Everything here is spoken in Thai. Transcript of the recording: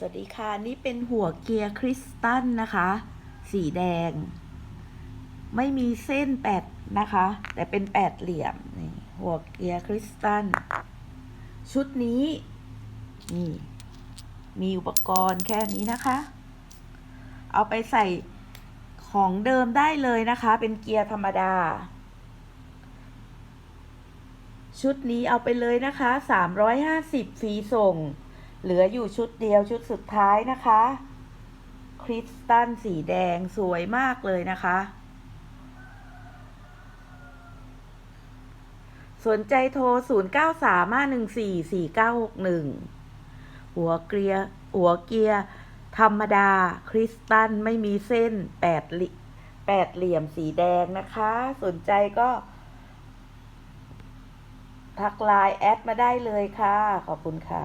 สวัสดีค่ะ นี่เป็นหัวเกียร์คริสตัลนะคะ สีแดง ไม่มีเส้นแปดนะคะ แต่เป็นแปดเหลี่ยมนี่หัวเกียร์คริสตัลชุดนี้นี่มีอุปกรณ์แค่นี้นะคะ เอาไปใส่ของเดิมได้เลยนะคะ เป็นเกียร์ธรรมดา ชุดนี้เอาไปเลยนะคะ 350ฟรีส่ง เหลืออยู่ชุดเดียวชุดสุดท้ายนะคะ คริสตัลสีแดงสวยมากเลยนะคะ สนใจโทร 0935144961 หัวเกียร์หัวเกียร์ธรรมดาคริสตัลไม่มีเส้นแปดเหลิแปดเหลี่ยมสีแดงนะคะ สนใจก็ทักไลน์แอดมาได้เลยค่ะ ขอบคุณค่ะ